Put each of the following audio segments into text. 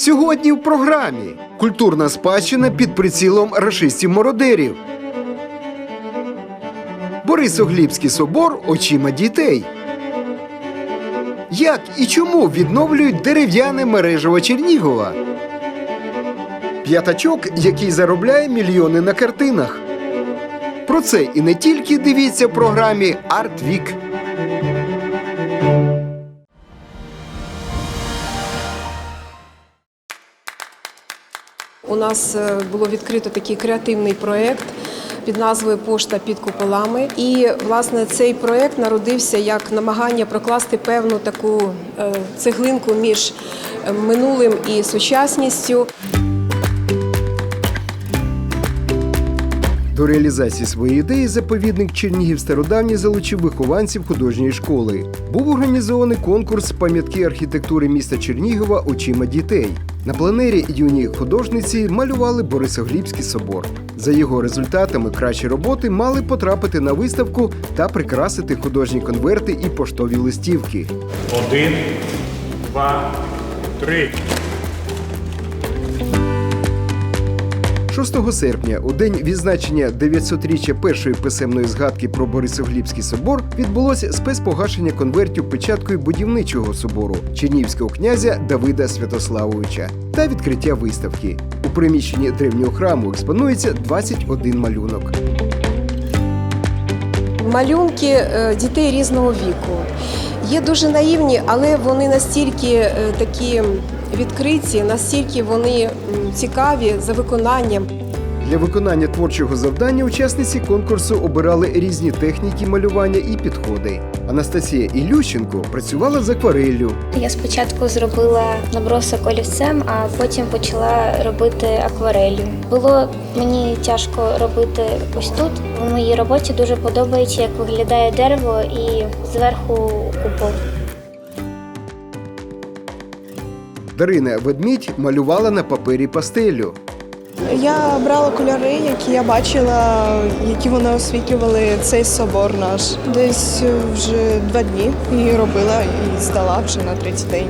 Сьогодні в програмі культурна спадщина під прицілом рашистів-мародерів. Борисоглібський собор очима дітей. Як і чому відновлюють дерев'яне мережево Чернігова? П'ятачок, який заробляє мільйони на картинах. Про це і не тільки дивіться в програмі Арт нас е, було відкрито такий креативний проєкт під назвою Пошта під куполами. І власне цей проєкт народився як намагання прокласти певну таку е, цеглинку між е, минулим і сучасністю. До реалізації своєї ідеї заповідник Чернігів стародавній залучив вихованців художньої школи. Був організований конкурс пам'ятки архітектури міста Чернігова очима дітей. На пленері юні художниці малювали Борисоглібський собор. За його результатами кращі роботи мали потрапити на виставку та прикрасити художні конверти і поштові листівки. Один, два, три. 6 серпня, у день відзначення 900-річчя першої писемної згадки про Борисоглібський собор, відбулося спецпогашення конвертів печаткою будівничого собору чернігівського князя Давида Святославовича та відкриття виставки. У приміщенні древнього храму експонується 21 малюнок. Малюнки е, дітей різного віку є дуже наївні, але вони настільки е, такі відкриті, настільки вони цікаві за виконанням. Для виконання творчого завдання учасниці конкурсу обирали різні техніки малювання і підходи. Анастасія Ілющенко працювала з аквареллю, Я спочатку зробила набросок олівцем, а потім почала робити акварелью. Було мені тяжко робити ось тут. В моїй роботі дуже подобається, як виглядає дерево і зверху купол. Дарина Ведмідь малювала на папері пастелю. Я брала кольори, які я бачила, які вони освітлювали цей собор наш. Десь вже два дні і робила і здала вже на третій день.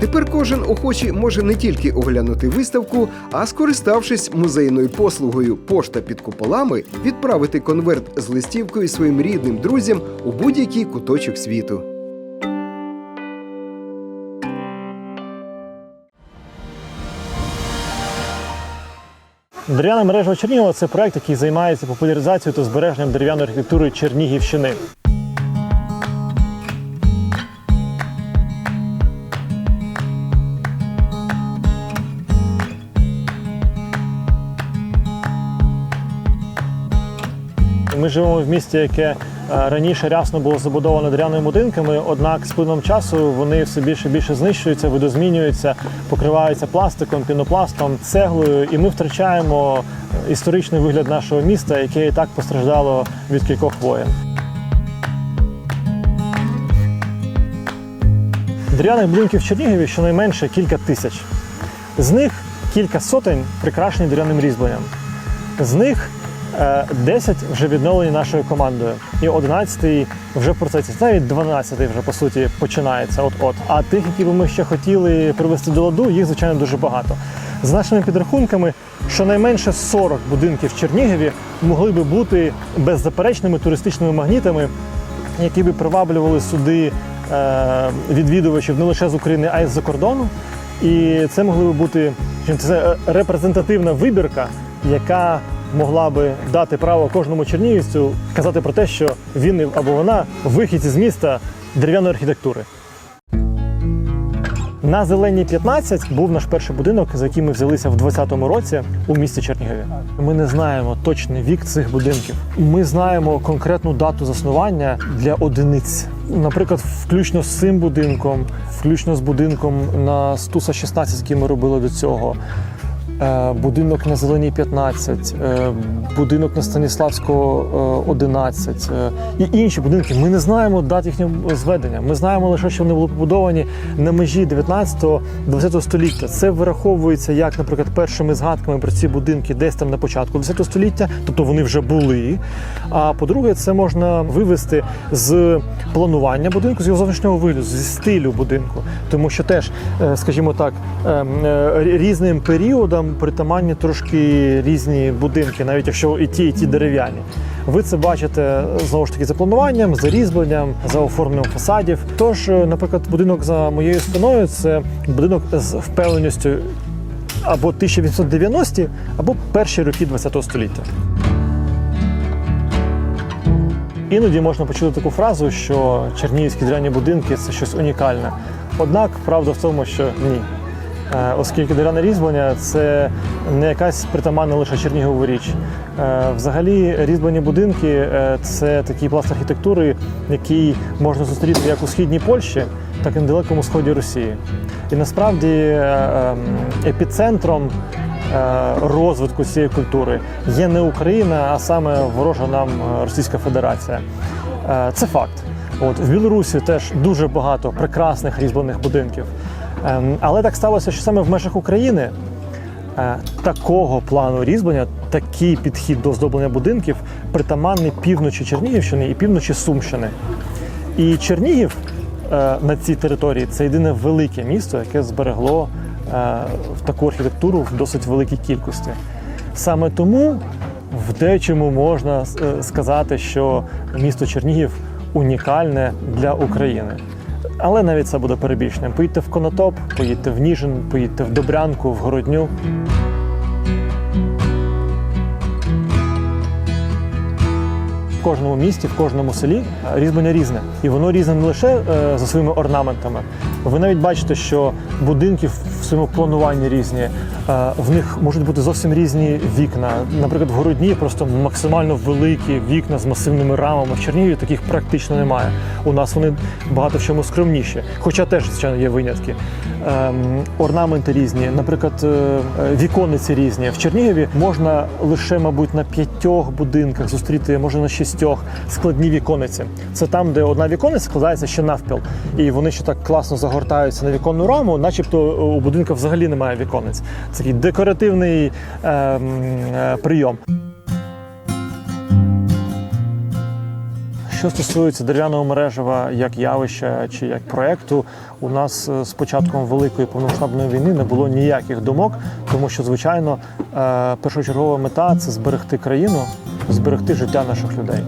Тепер кожен охочий може не тільки оглянути виставку, а скориставшись музейною послугою пошта під куполами, відправити конверт з листівкою своїм рідним друзям у будь-який куточок світу. Дерев'яна мережа Чернігова це проект, який займається популяризацією та збереженням дерев'яної архітектури Чернігівщини. Ми живемо в місті, яке раніше рясно було забудовано дерев'яними будинками, однак з плином часу вони все більше і більше знищуються, видозмінюються, покриваються пластиком, пінопластом, цеглою, і ми втрачаємо історичний вигляд нашого міста, яке і так постраждало від кількох воєн. Дерев'яних будинків в Чернігові щонайменше кілька тисяч. З них кілька сотень прикрашені дерев'яним різьбленням. З них е, 10 вже відновлені нашою командою, і 11 вже в процесі, навіть 12 вже по суті починається. От-от. А тих, які би ми ще хотіли привести до ладу, їх звичайно дуже багато. За нашими підрахунками, щонайменше 40 будинків в Чернігові могли би бути беззаперечними туристичними магнітами, які би приваблювали сюди е, відвідувачів не лише з України, а й з-за кордону. І це могли би бути це репрезентативна вибірка, яка могла би дати право кожному чернігівцю казати про те, що він або вона вихід із міста дерев'яної архітектури. На зеленій 15 був наш перший будинок, за який ми взялися в 2020 році у місті Чернігові. Ми не знаємо точний вік цих будинків. Ми знаємо конкретну дату заснування для одиниць. Наприклад, включно з цим будинком, включно з будинком на Стуса 16, який ми робили до цього. Е, будинок на Зеленій 15, е, будинок на Станіславського е, 11 е, і інші будинки. Ми не знаємо дат їхнього зведення. Ми знаємо лише, що вони були побудовані на межі 19-20 століття. Це вираховується як, наприклад, першими згадками про ці будинки десь там на початку 20 століття, тобто вони вже були. А по-друге, це можна вивести з планування будинку, з його зовнішнього вигляду, зі стилю будинку, тому що теж, скажімо так, ем, рі- різним періодам притаманні трошки різні будинки, навіть якщо і ті, і ті дерев'яні. Ви це бачите знову ж таки за плануванням, за різьбленням, за оформленням фасадів. Тож, е, наприклад, будинок за моєю спиною це будинок з впевненістю або 1890-ті, або перші роки ХХ століття. Іноді можна почути таку фразу, що чернігівські дерев'яні будинки це щось унікальне. Однак правда в тому, що ні. Е, Оскільки дерев'яне різьблення це не якась притаманна лише Чернігову річ. Е, Взагалі, різьблені будинки е, це такий пласт архітектури, який можна зустріти як у східній Польщі, так і на далекому сході Росії. І насправді ем, епіцентром розвитку цієї культури є не Україна, а саме ворожа нам Російська Федерація. Це факт. От в Білорусі теж дуже багато прекрасних різьблених будинків. Ем, Але так сталося, що саме в межах України е, такого плану різьблення, такий підхід до оздоблення будинків притаманний півночі Чернігівщини і півночі Сумщини. І Чернігів е, на цій території це єдине велике місто, яке зберегло е, таку архітектуру в досить великій кількості. Саме тому в дечому можна сказати, що місто Чернігів унікальне для України. Але навіть це буде перебільшенням. Поїдьте в Конотоп, поїдьте в Ніжин, поїдьте в Добрянку, в Городню. В кожному місті, в кожному селі різьблення різне. І воно різне не лише е, за своїми орнаментами. Ви навіть бачите, що будинки в своєму плануванні різні. Е, в них можуть бути зовсім різні вікна. Наприклад, в Городні просто максимально великі вікна з масивними рамами. В Чернігові таких практично немає. У нас вони багато в чому скромніші, хоча теж, звичайно, є винятки. Ем, орнаменти різні, наприклад, е, е, віконниці різні. В Чернігові можна лише, мабуть, на п'ятьох будинках зустріти, може на шістьох складні віконниці. Це там, де одна віконниця складається ще навпіл, і вони ще так класно загортаються на віконну раму, начебто у будинку взагалі немає віконниць. Такий декоративний ем, е, прийом. Що стосується дерев'яного мережева як явища чи як проекту, у нас е, з початком великої повномасштабної війни не було ніяких думок, тому що, звичайно, е, першочергова мета це зберегти країну, зберегти життя наших людей.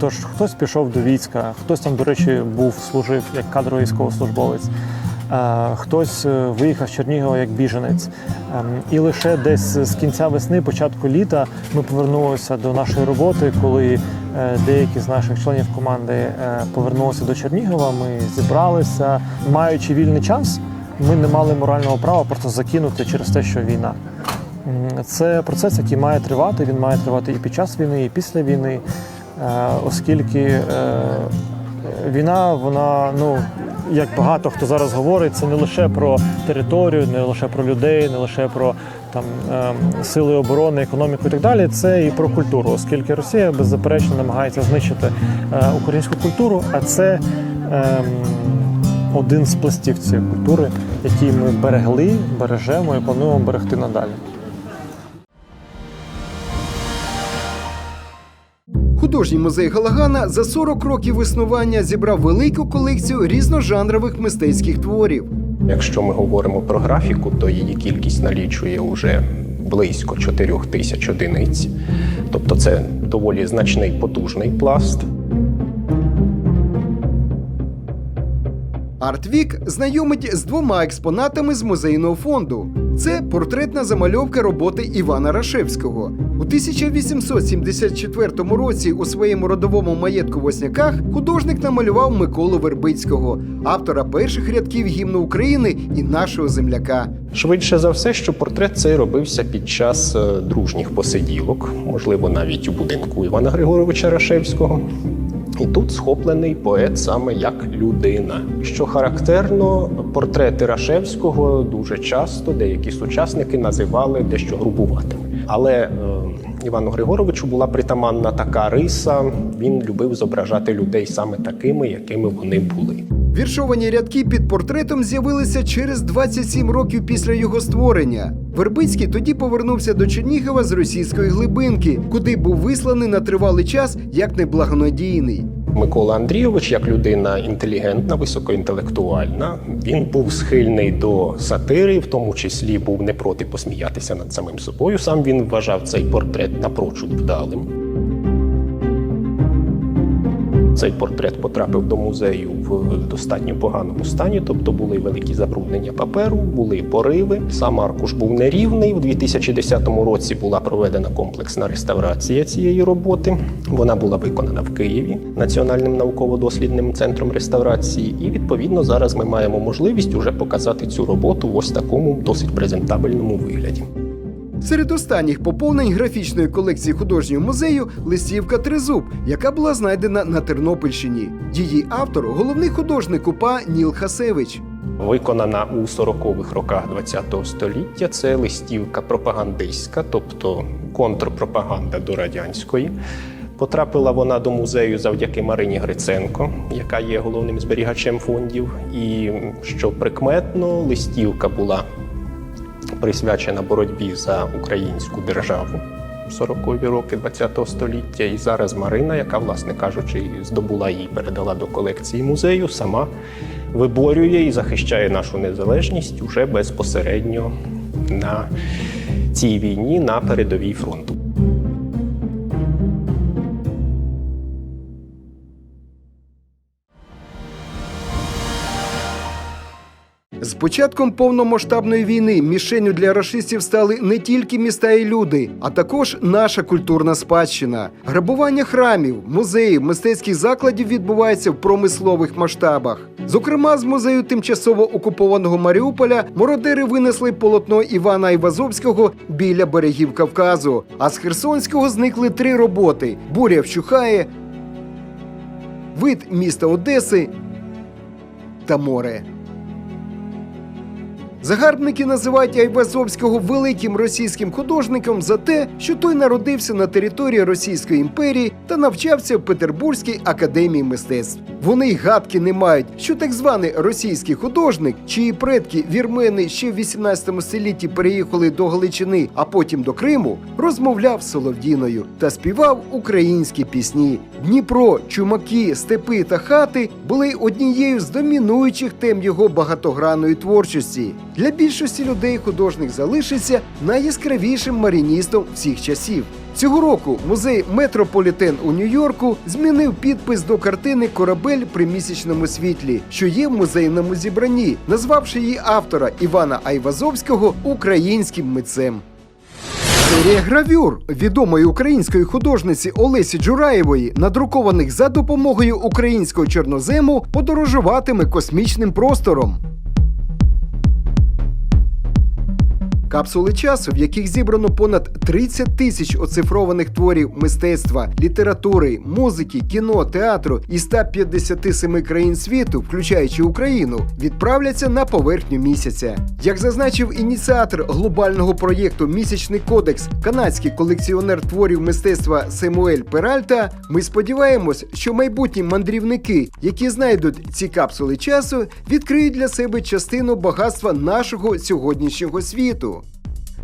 Тож хтось пішов до війська, хтось там, до речі, був служив як кадровий військовослужбовець. Е, Хтось е, виїхав з Чернігова як біженець, Ем, і лише десь з кінця весни, початку літа, ми повернулися до нашої роботи, коли е, деякі з наших членів команди повернулися до Чернігова. Ми зібралися, маючи вільний час, ми не мали морального права просто закинути через те, що війна. Це процес, який має тривати. Він має тривати і під час війни, і після війни, оскільки війна, вона ну. Як багато хто зараз говорить, це не лише про територію, не лише про людей, не лише про там ем, сили оборони, економіку і так далі. Це і про культуру, оскільки Росія беззаперечно намагається знищити е, українську культуру, а це ем, один з пластів цієї культури, який ми берегли, бережемо і плануємо берегти надалі. Художній музей Галагана за 40 років існування зібрав велику колекцію різножанрових мистецьких творів. Якщо ми говоримо про графіку, то її кількість налічує уже близько 4 тисяч одиниць. Тобто це доволі значний потужний пласт. Артвік знайомить з двома експонатами з музейного фонду. Це портретна замальовка роботи Івана Рашевського. У 1874 році у своєму родовому маєтку в Осняках художник намалював Миколу Вербицького, автора перших рядків гімну України і нашого земляка. Швидше за все, що портрет цей робився під час е, дружніх посиділок, можливо, навіть у будинку Івана Григоровича Рашевського. І тут схоплений поет саме як людина. Що характерно, портрети Рашевського дуже часто деякі сучасники називали дещо грубуватими. Але е, Івану Григоровичу була притаманна така риса. Він любив зображати людей саме такими, якими вони були. Віршовані рядки під портретом з'явилися через 27 років після його створення. Вербицький тоді повернувся до Чернігова з російської глибинки, куди був висланий на тривалий час як неблагонадійний. Микола Андрійович, як людина інтелігентна, високоінтелектуальна, він був схильний до сатири, в тому числі був не проти посміятися над самим собою. Сам він вважав цей портрет напрочуд вдалим. Цей портрет потрапив до музею в достатньо поганому стані, тобто були великі забруднення паперу, були пориви. Сам аркуш був нерівний. У 2010 році була проведена комплексна реставрація цієї роботи. Вона була виконана в Києві Національним науково-дослідним центром реставрації. І відповідно зараз ми маємо можливість уже показати цю роботу в ось такому досить презентабельному вигляді. Серед останніх поповнень графічної колекції художнього музею листівка Тризуб, яка була знайдена на Тернопільщині. Її автор головний художник УПА Ніл Хасевич. Виконана у 40-х роках ХХ століття. Це листівка пропагандистська, тобто контрпропаганда до радянської. Потрапила вона до музею завдяки Марині Гриценко, яка є головним зберігачем фондів. І що прикметно, листівка була присвячена боротьбі за українську державу. 40-ві роки ХХ століття, і зараз Марина, яка, власне кажучи, здобула її, передала до колекції музею, сама виборює і захищає нашу незалежність уже безпосередньо на цій війні на передовій фронту. З початком повномасштабної війни мішенню для рашистів стали не тільки міста і люди, а також наша культурна спадщина. Грабування храмів, музеїв, мистецьких закладів відбувається в промислових масштабах. Зокрема, з музею тимчасово окупованого Маріуполя мародери винесли полотно Івана Івазовського біля берегів Кавказу. А з Херсонського зникли три роботи: буря вщухає, вид міста Одеси та море. Загарбники називають Айвазовського великим російським художником за те, що той народився на території Російської імперії та навчався в Петербурзькій академії мистецтв. Вони й гадки не мають, що так званий російський художник, чиї предки вірмени ще в 18 столітті переїхали до Галичини, а потім до Криму, розмовляв солов'їною та співав українські пісні. Дніпро, чумаки, степи та хати були однією з домінуючих тем його багатогранної творчості. Для більшості людей художник залишиться найяскравішим маріністом всіх часів. Цього року музей Метрополітен у Нью-Йорку змінив підпис до картини Корабель при місячному світлі, що є в музейному зібранні, назвавши її автора Івана Айвазовського українським митцем. Серія гравюр відомої української художниці Олесі Джураєвої, надрукованих за допомогою українського чорнозему, подорожуватиме космічним простором. Капсули часу, в яких зібрано понад 30 тисяч оцифрованих творів мистецтва, літератури, музики, кіно, театру із 157 країн світу, включаючи Україну, відправляться на поверхню місяця. Як зазначив ініціатор глобального проєкту Місячний кодекс, канадський колекціонер творів мистецтва Семуель Перальта, ми сподіваємось, що майбутні мандрівники, які знайдуть ці капсули часу, відкриють для себе частину багатства нашого сьогоднішнього світу.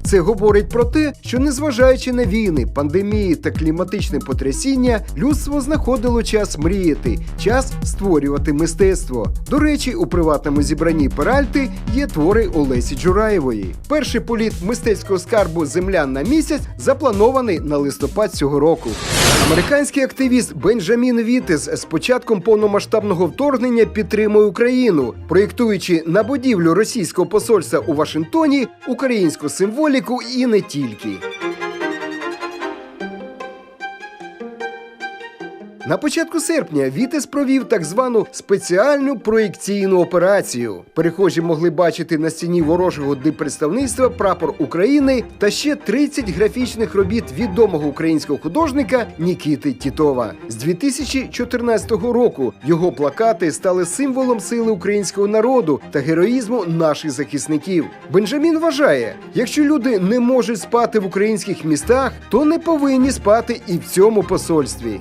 Це говорить про те, що незважаючи на війни, пандемії та кліматичне потрясіння, людство знаходило час мріяти, час створювати мистецтво. До речі, у приватному зібранні Перальти є твори Олесі Джураєвої. Перший політ мистецького скарбу Земля на місяць запланований на листопад цього року. Американський активіст Бенджамін Вітес з початком повномасштабного вторгнення підтримує Україну, проєктуючи на будівлю російського посольства у Вашингтоні українську символіку і не тільки. На початку серпня Вітес провів так звану спеціальну проєкційну операцію. Перехожі могли бачити на стіні ворожого диппредставництва прапор України та ще 30 графічних робіт відомого українського художника Нікіти Тітова. З 2014 року його плакати стали символом сили українського народу та героїзму наших захисників. Бенджамін вважає, якщо люди не можуть спати в українських містах, то не повинні спати і в цьому посольстві.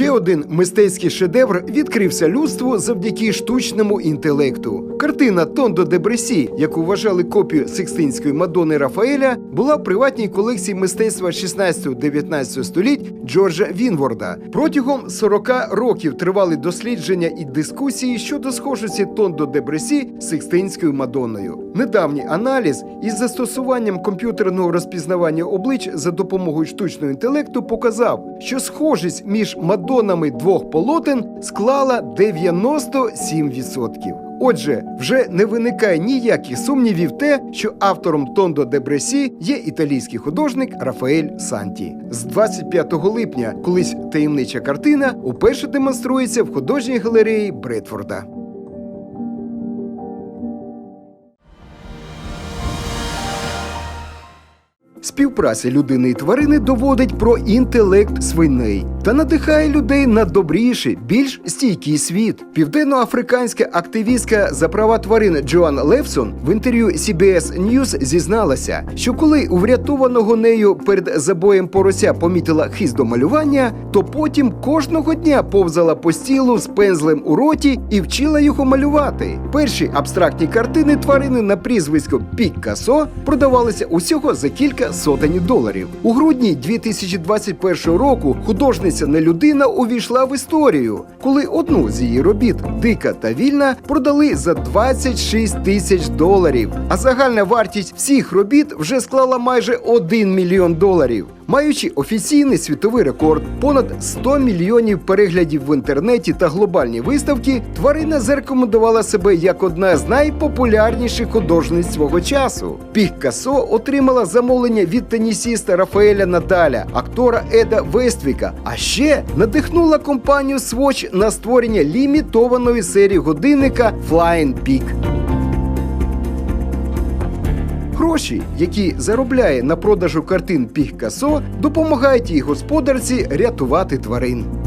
Ще один мистецький шедевр відкрився людству завдяки штучному інтелекту. Картина Тондо де Бресі, яку вважали копію Сикстинської Мадони Рафаеля, була в приватній колекції мистецтва 16-19 століть Джорджа Вінворда. Протягом 40 років тривали дослідження і дискусії щодо схожості Тондо де Бресі з Сикстинською Мадонною. Недавній аналіз із застосуванням комп'ютерного розпізнавання облич за допомогою штучного інтелекту показав, що схожість між Мадоннами двох полотен склала 97%. Отже, вже не виникає ніяких сумнівів те, що автором Тондо де Бресі є італійський художник Рафаель Санті. З 25 липня колись таємнича картина уперше демонструється в художній галереї Бредфорда. Співпраця людини і тварини доводить про інтелект свиней та надихає людей на добріший, більш стійкий світ. Південноафриканська активістка за права тварин Джоан Левсон в інтерв'ю CBS News зізналася, що коли у врятованого нею перед забоєм порося помітила хист до малювання, то потім кожного дня повзала по стілу з пензлем у роті і вчила його малювати. Перші абстрактні картини тварини на прізвисько Піккасо продавалися усього за кілька сотень доларів. У грудні 2021 року художниця не людина увійшла в історію, коли одну з її робіт Дика та вільна продали за 26 тисяч доларів. А загальна вартість всіх робіт вже склала майже 1 мільйон доларів. Маючи офіційний світовий рекорд, понад 100 мільйонів переглядів в інтернеті та глобальні виставки, тварина зарекомендувала себе як одна з найпопулярніших художниць свого часу. Піккасо отримала замовлення від тенісіста Рафаеля Надаля, актора Еда Вествіка, а ще надихнула компанію Swatch на створення лімітованої серії годинника Flying Peak. Гроші, які заробляє на продажу картин пікасо, допомагають їй господарці рятувати тварин.